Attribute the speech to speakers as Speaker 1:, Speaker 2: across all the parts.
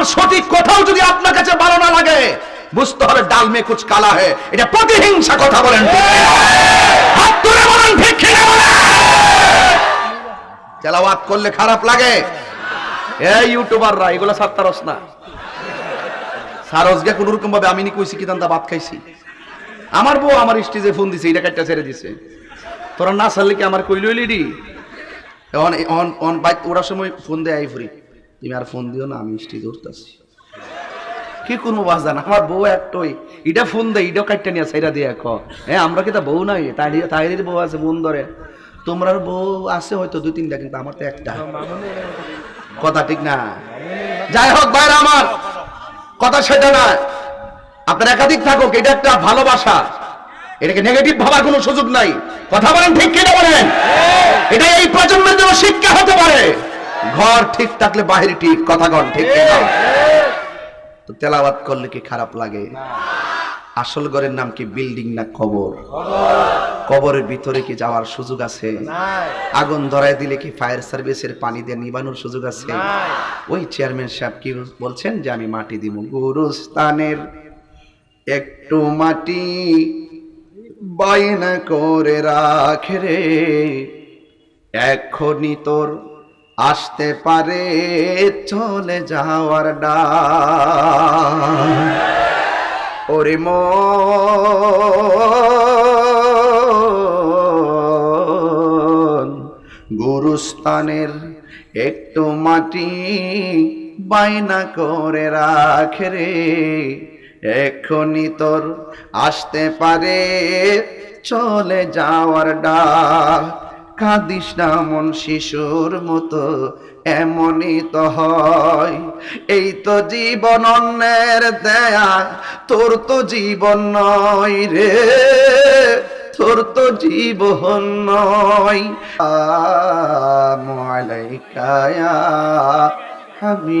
Speaker 1: আমার সঠিক কোথাও যদি আপনার কাছে ভালো না লাগে, বুঝতে হবে ডাল মে কুচ কালা হে। এটা প্রতিহিংসা কথা বলেন। হাত করলে খারাপ লাগে। ইউটিউবাররা, এগুলা না। সারস গে কোন রকম ভাবে আমি নি কইছি কি দান্দা ভাত খাইছি। আমার বউ আমার স্টেজে ফোন দিছে, এটা কাটটা ছেড়ে দিছে। তোরা না ছাড়লে কি আমার কইল লিডি অন অন অন সময় ফোন দেয় আই ফ্রি তুমি আর ফোন দিও না, আমি স্টেজে উঠতেছি কি করব বাজান? আমার বউ একটাই। এটা ফোন দেয় এটাও কাটটা নিয়ে সাইরা দিয়ে ক হ্যাঁ আমরা কি তা বউ নাই? তাই বউ আছে বোন ধরে। তোমরার বউ আছে হয়তো দুই তিনটা, কিন্তু আমার তো একটা। কথা ঠিক না। যাই হোক বাইরে আমার, কথা সেটা না। আপনার একাধিক থাকুক, এটা একটা ভালোবাসা। এটাকে নেগেটিভ ভাবার কোনো সুযোগ নাই। কথা বলেন ঠিক কিনা বলেন? এটা এই প্রজন্মের জন্য শিক্ষা হতে পারে। ঘর ঠিক থাকলে বাহির ঠিক কথা কন ঠিক তো তেলাওয়াত করলে কি খারাপ লাগে? আসল ঘরের নাম কি বিল্ডিং না কবর? কবরের ভিতরে কি যাওয়ার সুযোগ আছে? আগুন ধরায় দিলে কি ফায়ার সার্ভিসের পানি দিয়ে নিবানোর সুযোগ আছে? ওই চেয়ারম্যান সাহেব কি বলছেন যে আমি মাটি দিব? গুরুস্থানের একটু মাটি বায়না করে রাখে রে। এখনই তোর আসতে পারে চলে যাওয়ার ডা ওরে গুরুস্থানের একটু মাটি বাইনা করে রাখে রে। এখনই তোর আসতে পারে চলে যাওয়ার ডাক। কাঁদিস না মন শিশুর মতো, এমনই তো হয়। এই তো জীবন অন্যের দেয়া, তোর তো জীবন নয় রে। তোর তো জীবন নয়। মালাইকায়া হাবিবাল্লাহ।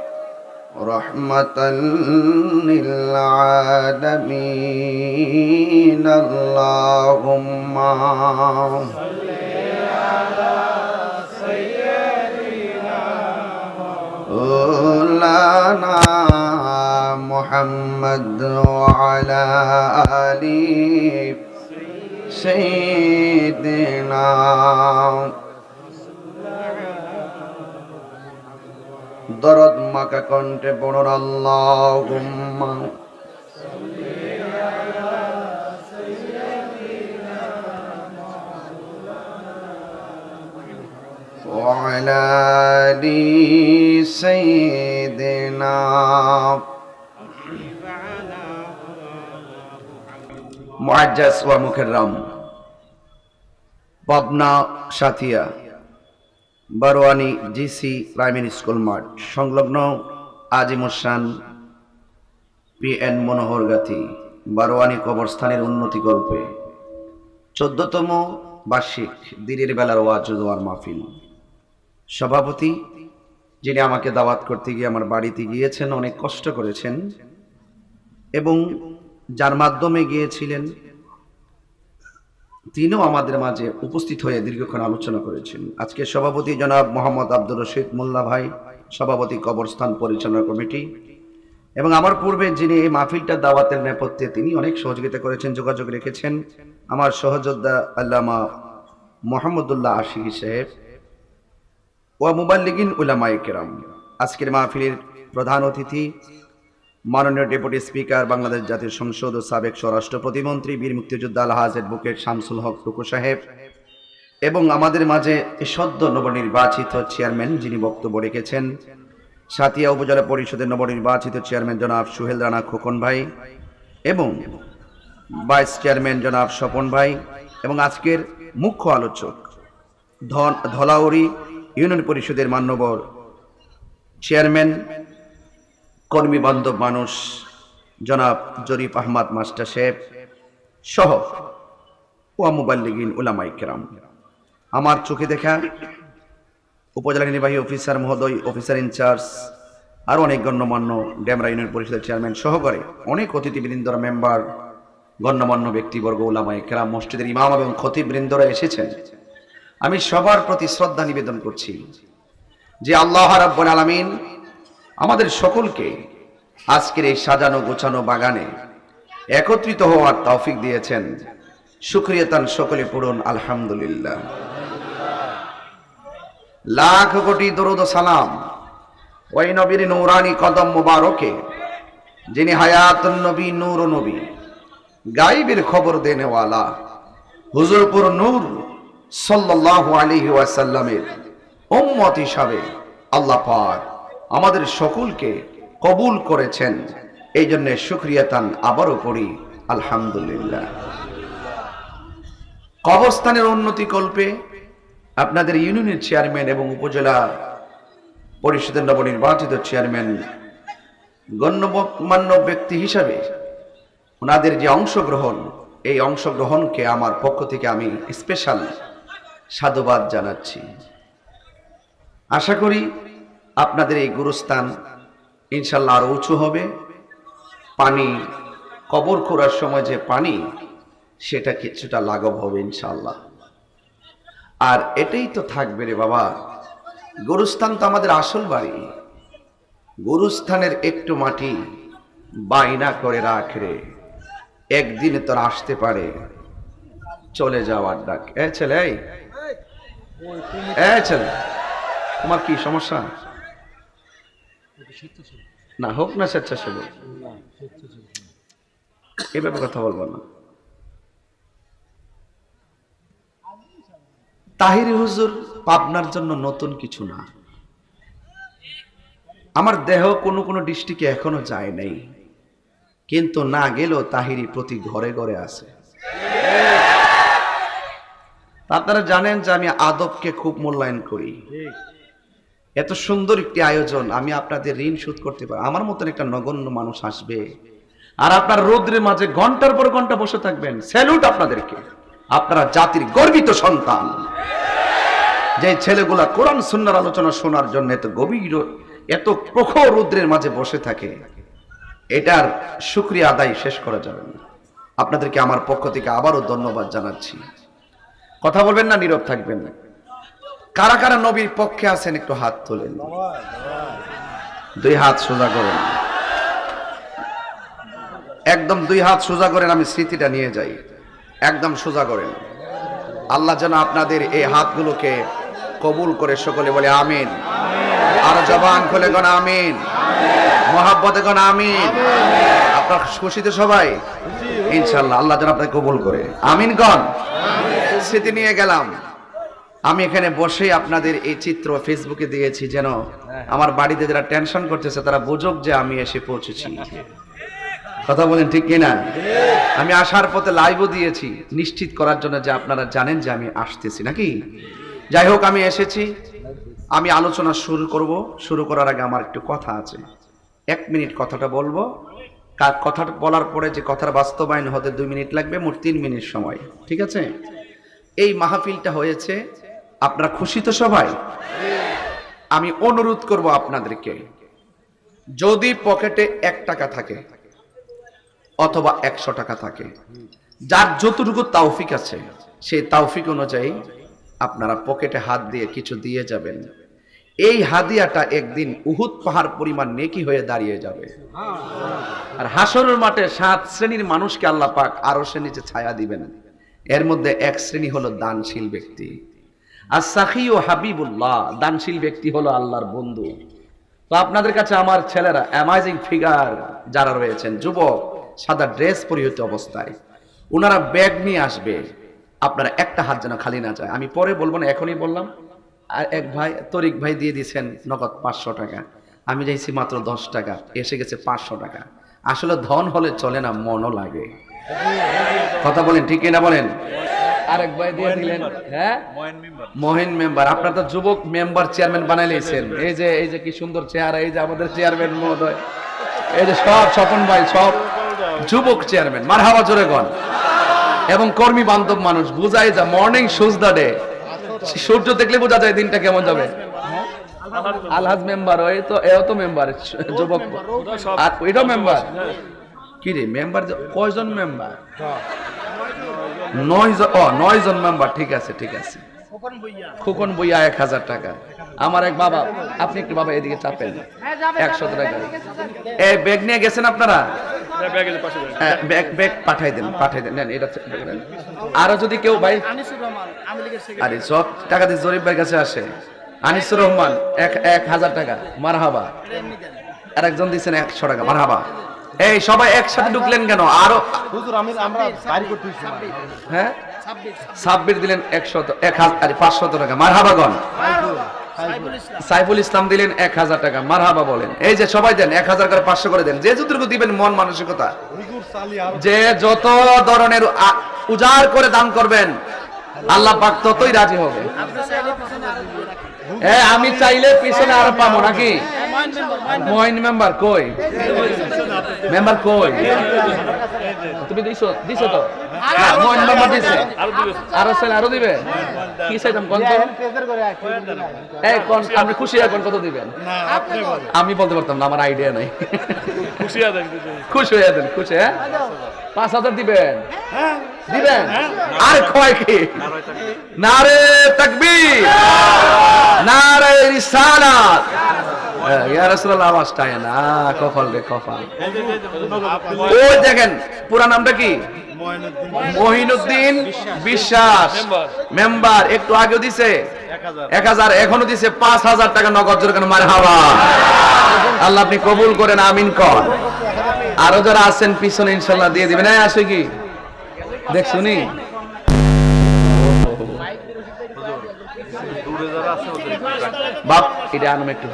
Speaker 1: رحمة للعالمين. اللهم مولانا محمد وعلى آل سيدنا দরদ মাকা কণ্ঠে পড়ুন আল্লাহুম্মা وعلى آل سيدنا মুআজ্জাজ ওয়া Mukarram Pabna Santhia Baroani GC primary school মাঠ সংলগ্ন আজিমুসান পি এন মনোহর গাথি, বারোয়ানি কবরস্থানের উন্নতি গল্পে। চোদ্দতম বার্ষিক দিনের বেলার ওয়াজ ও দোয়ার মাহফিল। সভাপতি, যিনি আমাকে দাওয়াত করতে গিয়ে আমার বাড়িতে গিয়েছেন, অনেক কষ্ট করেছেন এবং যার মাধ্যমে গিয়েছিলেন তিনিও আমাদের মাঝে উপস্থিত হয়ে দীর্ঘক্ষণ আলোচনা করেছেন। আজকে সভাপতি জনাব মোহাম্মদ আব্দুর রশিদ মোল্লা ভাই, সভাপতি কবরস্থান পরিচালনা কমিটি এবং আমার পূর্বে যিনি এই মাহফিলটার দাওয়াতের নেপথ্যে তিনি অনেক সহযোগিতা করেছেন, যোগাযোগ রেখেছেন। আমার সহযোদ্ধা আল্লামা মোহাম্মদুল্লাহ আশিকি সাহেব ও মুবাল্লিগিন উলামায়ে কেরাম। আজকের মাহফিলের প্রধান অতিথি মাননীয় ডেপুটি স্পিকার, বাংলাদেশ জাতীয় সংসদ ও সাবেক স্বরাষ্ট্র প্রতিমন্ত্রী বীর মুক্তিযোদ্ধা আলহাজ অ্যাডভোকেট শামসুল হক টুকু সাহেব এবং আমাদের মাঝে সদ্য নবনির্বাচিত চেয়ারম্যান যিনি বক্তব্য রেখেছেন, সাতিয়া উপজেলা পরিষদের নবনির্বাচিত চেয়ারম্যান জনাব সুহেল রানা খোকন ভাই এবং ভাইস চেয়ারম্যান জনাব স্বপন ভাই এবং আজকের মুখ্য আলোচক ধন ধলাউড়ি ইউনিয়ন পরিষদের মান্যবর চেয়ারম্যান কর্মী বান্ধব মানুষ, জনাব জরিফ আহমদ মাস্টার সাহেব সহ ওয়া মুবাল্লিগিন উলামাই কেরাম। আমার চোখে দেখা উপজেলা নির্বাহী অফিসার মহোদয়, অফিসার ইনচার্জ আর অনেক গণ্যমান্য ড্যামরা ইউনিয়ন পরিষদের চেয়ারম্যান সহকারে অনেক অতিথিবৃন্দরা মেম্বার, গণ্যমান্য ব্যক্তিবর্গ ওলামাই কেরাম, মসজিদের ইমাম এবং খতিবৃন্দরা এসেছেন। আমি সবার প্রতি শ্রদ্ধা নিবেদন করছি যে আল্লাহ রাব্বুল আলামিন আমাদের সকলকে আজকের এই সাজানো গোছানো বাগানে একত্রিত হওয়ার তৌফিক দিয়েছেন। সুক্রিয়তান সকলে পূরণ, আলহামদুলিল্লাহ। লাখ কোটি দরুদ সালাম ওই নবীর নৌরানি কদম মুবারকে, যিনি হায়াতুন নবী নূর নবী গাইবের খবর দেনেওয়ালা, হুজুরপুর নূর সাল্লাল্লাহু আলাইহি ওয়াসাল্লামের উম্মত হিসাবে আল্লাহ পাক আমাদের সকলকে কবুল করেছেন। এই জন্য শুক্রিয়াতান আবারও পড়ি, আলহামদুলিল্লাহ। কবরস্থানের উন্নতি কল্পে আপনাদের ইউনিয়নের চেয়ারম্যান এবং উপজেলা পরিষদের নবনির্বাচিত চেয়ারম্যান গণ্যমান্য ব্যক্তি হিসাবে ওনাদের যে অংশগ্রহণ, এই অংশগ্রহণকে আমার পক্ষ থেকে আমি স্পেশাল সাধুবাদ জানাচ্ছি। আশা করি আপনাদের এই গুরুস্থান ইনশাল্লাহ আরও উঁচু হবে। পানি, কবর খোঁড়ার সময় যে পানি, সেটা কিছুটা লাঘব হবে ইনশাল্লাহ। আর এটাই তো থাকবে রে বাবা। গুরুস্থান তো আমাদের আসল বাড়ি। গুরুস্থানের একটু মাটি বাইনা করে রাখ রে। একদিনে তোর আসতে পারে। চলে যাওয়ার ডাক এ ছেলে এ ছেলে, তোমার কি সমস্যা? না, হোক না স্বেচ্ছাসেবক। এভাবে কথা বলব না। তাহিরি হুজুর পাবনার জন্য নতুন কিছু না। আমার দেহ কোনো কোনো ডিস্ট্রিক্টে এখনও যায় নাই। কিন্তু না গেলেও তাহিরি প্রতি ঘরে ঘরে আছে। আপনারা জানেন যে আমি আদবকে খুব মূল্যায়ন করি। এত সুন্দর একটি আয়োজন, আমি আপনাদের ঋণ শোধ করতে পারি। আমার মতন একটা নগণ্য মানুষ আসবে আর আপনার রৌদ্রের মাঝে ঘণ্টার পর ঘণ্টা বসে থাকবেন। স্যালুট আপনাদেরকে। আপনারা জাতির গর্বিত সন্তান। যে ছেলেগুলা কোরআন সুন্নার আলোচনা শোনার জন্য এত গভীর, এত প্রখর রুদ্রের মাঝে বসে থাকে, এটার শুক্রিয়া আদায় শেষ করা যাবে না। আপনাদেরকে আমার পক্ষ থেকে আবারও ধন্যবাদ জানাচ্ছি। কথা বলবেন না, নীরব থাকবেন না। কারা কারা নবীর পক্ষে আছেন একটু হাত তোলেন। দুই হাত সোজা করেন। একদম দুই হাত সোজা করেন, আমি স্মৃতিটা নিয়ে যাই। একদম সোজা করেন। আল্লাহ যেন আপনাদের এই হাতগুলোকে কবুল করে সকলে বলে আমিন। আর জবান খুলে গণ আমিন। মহাব্বতে গণ আমিন। আপনার খুশিতে সবাই? ইনশাল্লাহ আল্লাহ যেন আপনাকে কবুল করে। আমিন গণ। স্মৃতি নিয়ে গেলাম। আমি এখানে বসে আপনাদের এই চিত্র ফেসবুকে দিয়েছি যেন আমার বাড়িতে যারা টেনশন করতেছে তারা বুঝুক যে আমি এসে পৌঁছেছি। কথা বলেন ঠিক কিনা? আমি আসার পথে লাইভও দিয়েছি। নিশ্চিত করার জন্য যে আপনারা জানেন যে আমি আসতেছি নাকি? যাই হোক আমি এসেছি। আমি আলোচনা শুরু করব। শুরু করার আগে আমার একটু কথা আছে। এক মিনিট কথাটা বলব। কার কথাটা বলার পরে যে কথার বাস্তবায়ন হতে দুই মিনিট লাগবে মোট তিন মিনিট সময়। ঠিক আছে? এই মাহফিলটা হয়েছে আপনারা খুশি তো সবাই? আমি অনুরোধ করব আপনাদেরকে, যদি পকেটে এক টাকা থাকে অথবা একশো টাকা থাকে, যার যতটুকু তাওফিক আছে, সেই তাওফিক অনুযায়ী আপনারা পকেটে হাত দিয়ে কিছু দিয়ে যাবেন। এই হাদিয়াটা একদিন উহুদ পাহাড় পরিমাণ নেকি হয়ে দাঁড়িয়ে যাবে। আর হাসরের মাঠে সাত শ্রেণির মানুষকে আল্লাহ পাক আরও সে নিচে ছায়া দিবেন। এর মধ্যে এক শ্রেণি হলো দানশীল ব্যক্তি। আর ও হাবিবুল্লাহ, দানশীল ব্যক্তি হলো আল্লাহর বন্ধু। তো আপনাদের কাছে আমার ছেলেরা অ্যামাইজিং ফিগার যারা রয়েছেন, যুবক, সাদা ড্রেস পরিহিত অবস্থায় ওনারা ব্যাগ নিয়ে আসবে। আপনারা একটা হাত যেন খালি না যায়। আমি পরে বলব না, এখনই বললাম। আর এক ভাই, তরিক ভাই দিয়ে দিয়েছেন নগদ পাঁচশো টাকা। আমি চাইছি মাত্র দশ টাকা, এসে গেছে পাঁচশো টাকা। আসলে ধন হলে চলে না, মনও লাগে। কথা বলেন, ঠিক না বলেন? আরেক ভাই দিয়ে দিলেন। হ্যাঁ? মহিন মেম্বার। আপনার তো যুবক মেম্বার চেয়ারম্যান বানাইলেছেন। এই যে এই যে কি সুন্দর চেহারা এই যে আমাদের চেয়ারম্যান মহোদয়। এই যে সব স্বপন ভাই সব যুবক চেয়ারম্যান। মার হাওয়া জোরে গন এবং কর্মী বান্ধব মানুষ বুঝাই যা মর্নিং সুজ দা ডে সূর্য দেখলে বোঝা যায় দিনটা কেমন যাবে। আলহাজ মেম্বার ওই তো এও তো মেম্বার যুবক। আর ওইটাও মেম্বার? কি রে মেম্বার কয়জন মেম্বার? নয় জন নয় জন মেম্বার ঠিক আছে ঠিক আছে। খোকন বইয়া এক হাজার টাকা। আমার এক বাবা আপনি একটু বাবা এদিকে চাপেন। একশো টাকা। এই ব্যাগ নিয়ে গেছেন আপনারা। হ্যাঁ, ব্যাগ ব্যাগ পাঠাই দেন পাঠাই দেন। এটা আরও যদি কেউ ভাই আরে সব টাকা দিয়ে জরিফ ভাইয়ের কাছে আসে। আনিসুর রহমান এক এক হাজার টাকা। মারহাবা। আর একজন দিচ্ছেন একশো টাকা। মারহাবা। এই সবাই একসাথে ঢুকলেন কেন? আরও
Speaker 2: হুজুর আমি আমরা বাইর
Speaker 1: হ্যাঁ? ছাব্বিশ দিলেন একশত এক হাজার পাঁচশত টাকা। মারহাবাগন সাইফুল ইসলাম। দিলেন এক হাজার টাকা। মারহাবা বলেন। এই যে সবাই দেন এক হাজার করে পাঁচশো করে দেন। যে যতটুকু দিবেন মন মানসিকতা। যে যত ধরনের উজাড় করে দান করবেন আল্লাহ পাক ততই রাজি হবে। হ্যাঁ আমি চাইলে পিছনে আরও পাবো নাকি? মহিন মেম্বার কই মেম্বার কই তুমি দিছো দিছো তো? হ্যাঁ, মহিন মেম্বার দিছে।
Speaker 3: আরও সেল
Speaker 1: আরও চাইলে আরও দিবে? কি চাইতাম কোন তো এই কোন আপনি খুশি রাখবেন কত দিবেন? আমি বলতে পারতাম না আমার আইডিয়া নাই।
Speaker 3: খুশি
Speaker 1: হয়ে যাবেন খুশি হ্যাঁ পাঁচ হাজার দিবেন। দিবেন? আর কয় কি? নারে নারে হ্যাঁ, পুরা নামটা কি? মহিনুদ্দিন বিশ্বাস।
Speaker 3: মেম্বার।
Speaker 1: একটু আগেও দিছে।
Speaker 2: এক হাজার
Speaker 1: এখনও দিছে। পাঁচ হাজার টাকা নগদ মার হাওয়া আল্লাহ আপনি কবুল করেন আমিন কর। আরও যারা আছেন পিছনে ইনশাল্লাহ দিয়ে দিবেন। আসে কি? দেখ শুনি। বাপ এটা আনুম একটু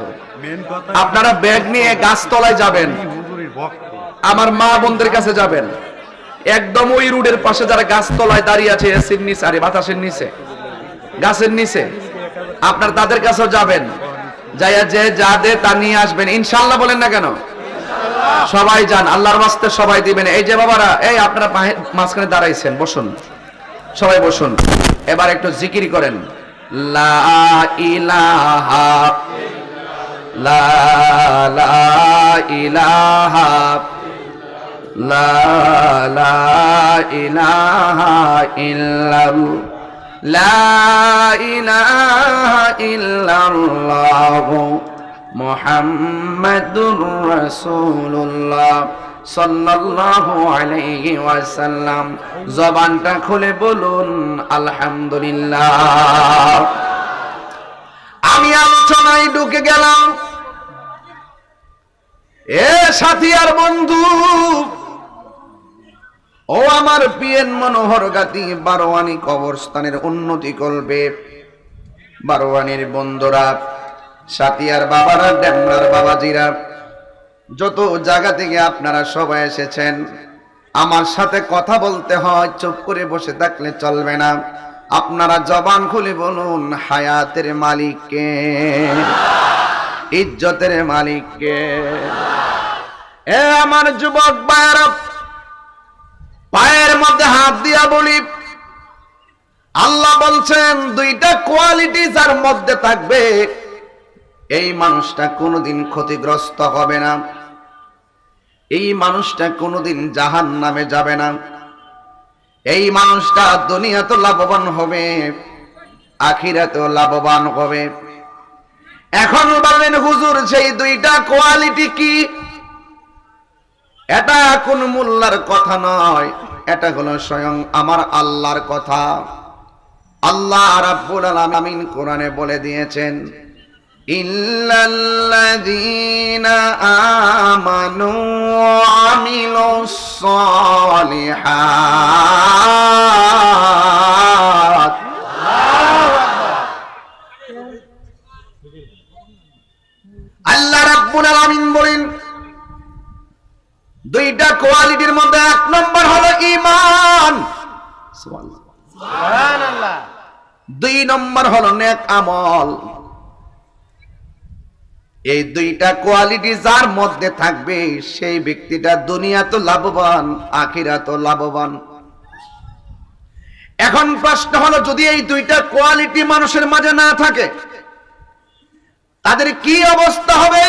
Speaker 1: আপনারা ব্যাগ নিয়ে গাছতলায় যাবেন। আমার মা বোনদের কাছে যাবেন। একদম ওই রুডের পাশে যারা গাছতলায় দাঁড়িয়ে আছে এসির নিচে আরে বাতাসের নিচে গাছের নিচে আপনার তাদের কাছেও যাবেন। যাইয়া যে যা দে তা নিয়ে আসবেন। ইনশাল্লাহ বলেন না কেন? সবাই যান, আল্লাহর বাস্তে সবাই দিবেন। এই যে বাবারা, এই আপনারা মাঝখানে দাঁড়াইছেন, বসুন। সবাই বসুন। এবার একটু জিকির করেন। লা ইলাহা লা লা ইলাহা লা লা ইলাহা ইল্লাল্লাহ মুহাম্মাদুর রাসূলুল্লাহ সাল্লাল্লাহু আলাইহি ওয়াসাল্লাম। জবানটা খুলে বলুন, আলহামদুলিল্লাহ। আমি আলোচনায় ঢুকে গেলাম। এ সাথী আর বন্ধু, ও আমার পিএন মনোহর গাতি বারোয়ানি কবরস্থানের উন্নতি করবে। বারোয়ানির বন্ধুরা সাথিয়ার বাবারা, ড্যামরার বাবাজিরা, যত জায়গা থেকে আপনারা সবাই এসেছেন, আমার সাথে কথা বলতে হয়, চুপ করে বসে থাকলে চলবে না। আপনারা জবান খুলে বলুন, হায়াতের মালিককে ইজ্জতের মালিককে এ আমার যুবক ভাইয়েরা, পায়ের মধ্যে হাত দিয়া বলি, আল্লাহ বলছেন, দুইটা কোয়ালিটি যার মধ্যে থাকবে এই মানুষটা কোনোদিন ক্ষতিগ্রস্ত হবে না। এই মানুষটা কোনোদিন জাহান নামে যাবে না। এই মানুষটা দুনিয়াতে লাভবান হবে, আখিরাতেও লাভবান হবে। এখন বলেন হুজুর, সেই দুইটা কোয়ালিটি কি? এটা কোন মোল্লার কথা নয়, এটা হলো স্বয়ং আমার আল্লাহর কথা। আল্লাহ রাব্বুল আলামিন কোরআনে বলে দিয়েছেন ইল্লাল্লাযীনা আমানু ওয়া আমিলুস সালিহাত আল্লাহ রাব্বুল আলামিন বলেন দুইটা কোয়ালিটির মধ্যে এক নম্বর হলো ইমান দুই নম্বর হলো নেক আমল। এই দুইটা কোয়ালিটি যার মধ্যে থাকবে, সেই ব্যক্তিটা দুনিয়া তো লাভবান, আখিরা তো লাভবান। এখন প্রশ্ন হলো, যদি এই দুইটা কোয়ালিটি মানুষের মাঝে না থাকে, তাদের কি অবস্থা হবে?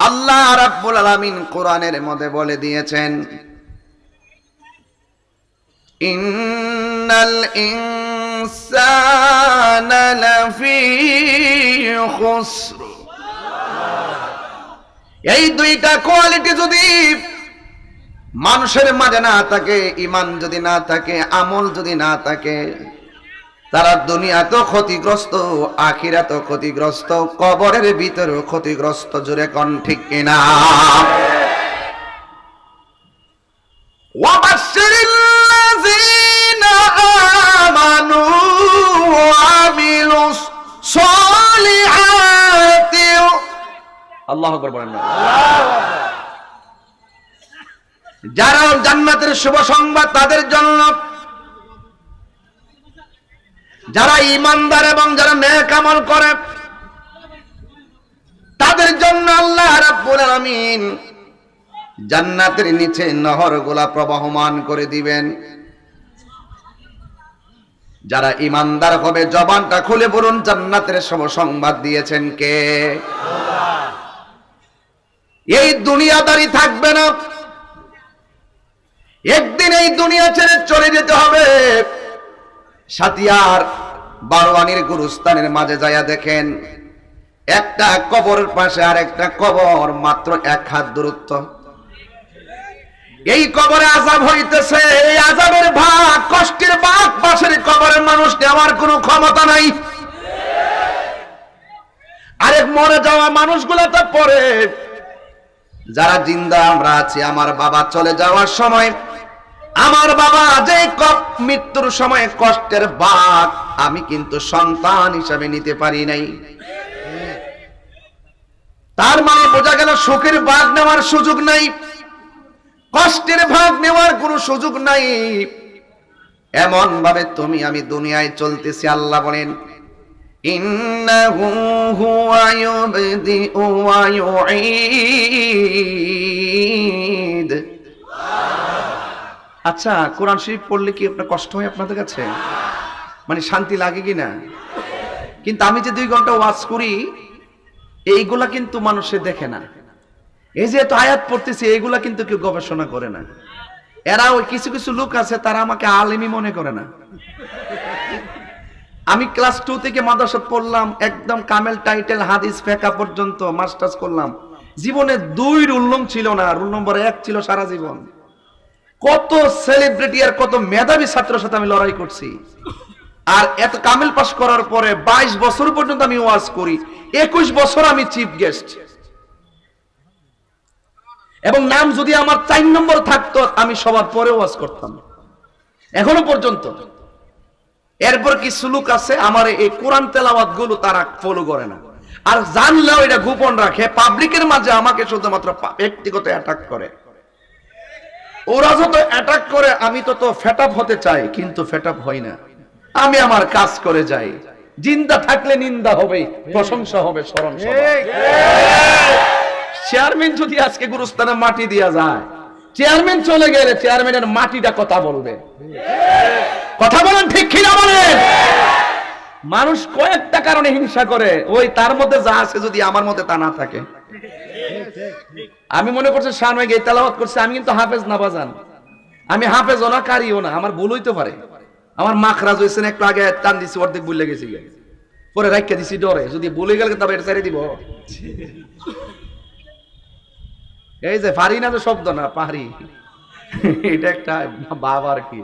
Speaker 1: আল্লাহ রাব্বুল আলামিন কোরআনের মধ্যে বলে দিয়েছেন ইন্নাল ইনসানা লাফি খুসর। এই দুইটা কোয়ালিটি যদি মানুষের মাঝে না থাকে ইমান যদি না থাকে, আমল যদি না থাকে, তারা দুনিয়া তো ক্ষতিগ্রস্ত আখিরা তো ক্ষতিগ্রস্ত, কবরের ভিতরেও ক্ষতিগ্রস্ত জুড়ে কন ঠিক কিনা? আল্লাহ আকবার যারা জান্নাতের শুভ সংবাদ তাদের জন্য, যারা ইমানদার এবং যারা আমল করে, তাদের জন্য আল্লাহ জান্নাতের নিচে নহর গোলা প্রবাহমান করে দিবেন। যারা ইমানদার হবে, জবানটা খুলে বলুন, জান্নাতের শুভ সংবাদ দিয়েছেন কে? এই দুনিয়াদারি থাকবে না। একদিন এই দুনিয়া ছেড়ে চলে যেতে হবে। সাতিয়ার বারোয়ানির গুরুস্থানের মাঝে যাইয়া দেখেন, একটা কবরের পাশে আর একটা কবর, মাত্র এক হাত দূরত্ব। এই কবরে আজাব হইতেছে, এই আজাবের ভাগ, কষ্টের ভাগ, পাশের কবরের মানুষ নেওয়ার কোনো ক্ষমতা নাই। আরেক মরে যাওয়া মানুষগুলো তো পরে। যারা জিন্দা, আমরা আছি আমার বাবা চলে যাওয়ার সময়। আমার বাবা যে মৃত্যুর সময় কষ্টের বাঘ, আমি কিন্তু সন্তান হিসাবে নিতে পারি নাই। তার মানে বোঝা গেল সুখের ভাগ নেওয়ার সুযোগ নাই, কষ্টের ভাগ নেওয়ার কোনো সুযোগ নাই। এমন ভাবে তুমি আমি দুনিয়ায় চলতেছি, আল্লাহ বলেন। হুয়া ইউবদিউ ওয়া ইউঈদ আচ্ছা কোরআন শরীফ পড়লে কি আপনার কষ্ট হয় আপনাদের কাছে? মানে শান্তি লাগে কি না কিন্তু আমি যে দুই ঘণ্টা ওয়াজ করি, এইগুলা কিন্তু মানুষে দেখে না। এই যে এত আয়াত পড়তেছি, এইগুলা কিন্তু কেউ গবেষণা করে না। এরা ওই কিছু কিছু লোক আছে, তারা আমাকে আলেমি মনে করে না। আমি ক্লাস টু থেকে মাদ্রাসা পড়লাম, একদম কামেল টাইটেল হাদিস ফেকা পর্যন্ত মাস্টার্স করলাম। জীবনে দুই রুল ছিল না রুল নম্বর এক ছিল সারা জীবন। কত সেলিব্রিটি আর কত মেধাবী ছাত্রের সাথে আমি লড়াই করছি। আর এত কামেল পাশ করার পরে বাইশ বছর পর্যন্ত আমি ওয়াজ করি, একুশ বছর আমি চিফ গেস্ট এবং নাম যদি আমার চার নম্বর থাকতো, আমি সবার পরে ওয়াজ করতাম। এখনও পর্যন্ত। এরপর কি সুলুক আছে? আমার এই কোরআন তেলাওয়াতগুলো তারা ফলো করে না। আর জানলেও এটা গোপন রাখে। পাবলিকের মাঝে আমাকে শুধুমাত্র ব্যক্তিগত অ্যাটাক করে। ওরা যত অ্যাটাক করে আমি তত ফেটাপ হতে চাই কিন্তু ফেটাপ হই না। আমি আমার কাজ করে যাই। জিন্দা থাকলে নিন্দা হবে প্রশংসা হবে স্মরণ চেয়ারম্যান যদি আজকে গুরুস্থানে মাটি দিয়া যায় চেয়ারম্যান চলে গেলে চেয়ারম্যানের মাটিটা কথা বলবে। কথা বলেন ঠিক কিনা বলেন? মানুষ কয়েকটা কারণে হিংসা করে, ওই তার মধ্যে যা আছে যদি আমার মধ্যে তা না থাকে। আমি মনে করছি শান হয়ে গিয়ে তেলাওয়াত করছে, আমি কিন্তু হাফেজ না বাজান। আমি হাফেজ না কারিও না, আমার ভুল হইতে পারে। আমার মাখরাজ হয়েছে না একটু আগে, টান দিছি, অর্ধেক ভুলে গেছি পরে রাখিয়া দিছি ডরে, যদি বলে গেলে তবে এটা ছেড়ে দিব। এই যে পারি না তো শব্দ না পারি এটা একটা বাবা আর কি।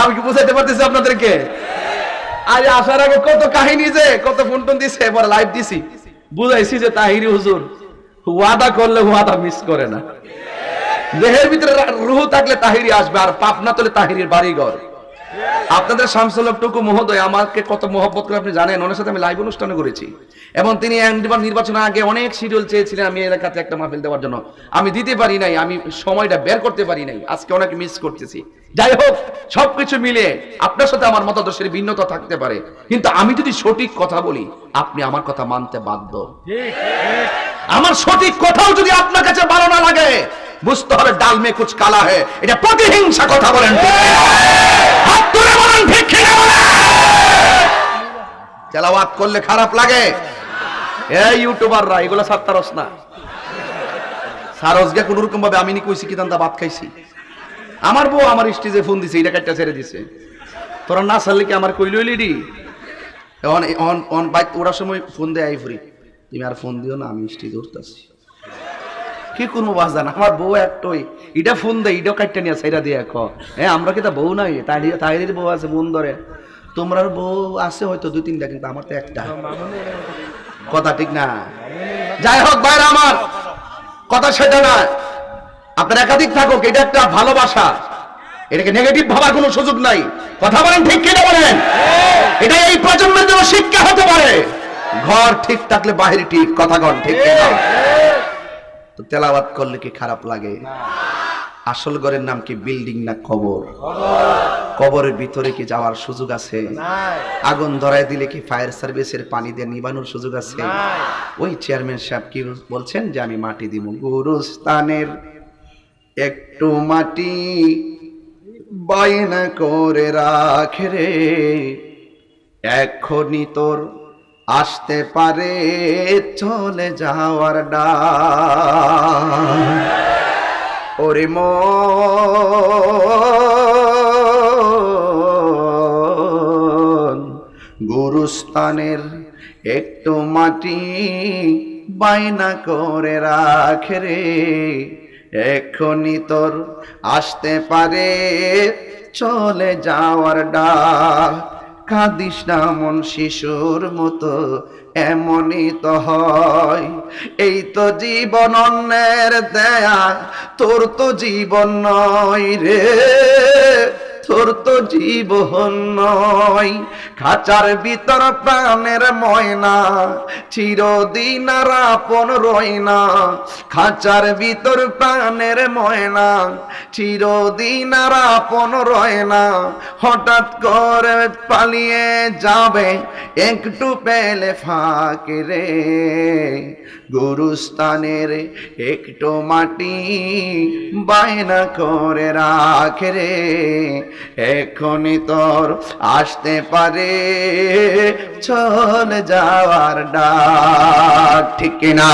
Speaker 1: আমি কি বুঝাইতে পারতেছি আপনাদেরকে? আজ আসার আগে কত কাহিনী যে, কত ফোন টোন দিছে, এবার লাইভ দিছি। বুঝাইছি যে তাহিরি হুজুর, ওয়াদা করলে ওয়াদা মিস করে না। দেহের ভিতরে রুহ থাকলে তাহিরি আসবে, আর পাপ না তোলে তাহিরির বাড়ি ঘর আপনাদের শামসুল টুকু মহোদয় আমাকে কত মহব্বত করে আপনি জানেন ওনার সাথে আমি লাইভ অনুষ্ঠানে করেছি। এবং তিনি নির্বাচনের আগে অনেক শিডিউল চেয়েছিলেন আমি এলাকাতে একটা মাহফিল দেওয়ার জন্য। আমি দিতে পারি নাই আমি সময়টা বের করতে পারি নাই আজকে অনেক মিস করতেছি। যাই হোক সবকিছু মিলে আপনার সাথে আমার মতাদর্শের ভিন্নতা থাকতে পারে। কিন্তু আমি যদি সঠিক কথা বলি আপনি আমার কথা মানতে বাধ্য। আমার সঠিক কথাও যদি আপনার কাছে ভালো না লাগে বুঝতে হবে ডাল মে কুচ কালা হে। এটা প্রতিহিংসা কথা বলেন। হাত তুলে বলেন? তেলাওয়াত করলে খারাপ লাগে। এই ইউটিউবাররা, এগুলো সাত্তারস না। সারসকে কোন রকম ভাবে আমি নি কইছি কি দান্দা ভাত খাইছি। আমার বউ আমার স্টেজে ফোন দিছে, এটা কাটটা ছেড়ে দিছে। তোরা না ছাড়লে কি আমার কইল লিডি এখন অন অন বাইক ওড়ার সময় ফোন দেয় আই ফ্রি তুমি আর ফোন দিও না, আমি স্টেজে উঠতেছি। কি করব বাজান? আমার বউ একটাই। এটা ফোন দেয় এটাও কাটটা নিয়ে সাইরা দিয়ে ক হ্যাঁ আমরা কি তা বউ নাই? তাই তাইরের বউ আছে বোন ধরে। তোমরার বউ আছে হয়তো দুই তিনটা, কিন্তু আমার তো একটা। কথা ঠিক না। যাই হোক বাইরে আমার, কথা সেটা না। আপনার একাধিক থাকুক, এটা একটা ভালোবাসা। এটাকে নেগেটিভ ভাবার কোনো সুযোগ নাই। কথা বলেন ঠিক কিনা বলেন? এটা এই প্রজন্মের জন্য শিক্ষা হতে পারে। ঘর ঠিক থাকলে বাহির ঠিক, কথা কন ঠিক কিনা? তো তেলাওয়াত করলে কি খারাপ লাগে? আসল ঘরের নাম কি বিল্ডিং না কবর? কবরের ভিতরে কি যাওয়ার সুযোগ আছে? আগুন ধরায় দিলে কি ফায়ার সার্ভিসের পানি দিয়ে নিবানোর সুযোগ আছে? ওই চেয়ারম্যান সাহেব কি বলছেন যে আমি মাটি দিব গুরুস্থানের। একটু মাটি বায়না করে রাখে রে। এখনই তোর আসতে পারে চলে যাওয়ার ডা ওরে মন গুরুস্থানের একটু মাটি বায়না করে রাখে রে। এখনই তোর আসতে পারে চলে যাওয়ার ডাক। কাঁদিস না মন শিশুর মতো, এমনই তো হয়। এই তো জীবন অন্যের দেয়া, তোর তো জীবন নয় রে। তোর তো জীবন নয়। খাঁচার ভিতর প্রাণের ময়না, চিরদিন আর আপন রয় না। খাঁচার ভিতর প্রাণের ময়না, চিরদিন আর আপন রয়না হঠাৎ করে পালিয়ে যাবে একটু পেলে ফাঁকে রে। গুরুস্থানের একটু মাটি বায়না করে রাখে রে। এখনই তোর আসতে পারে, চল যাওয়ার ডাক, ঠিক না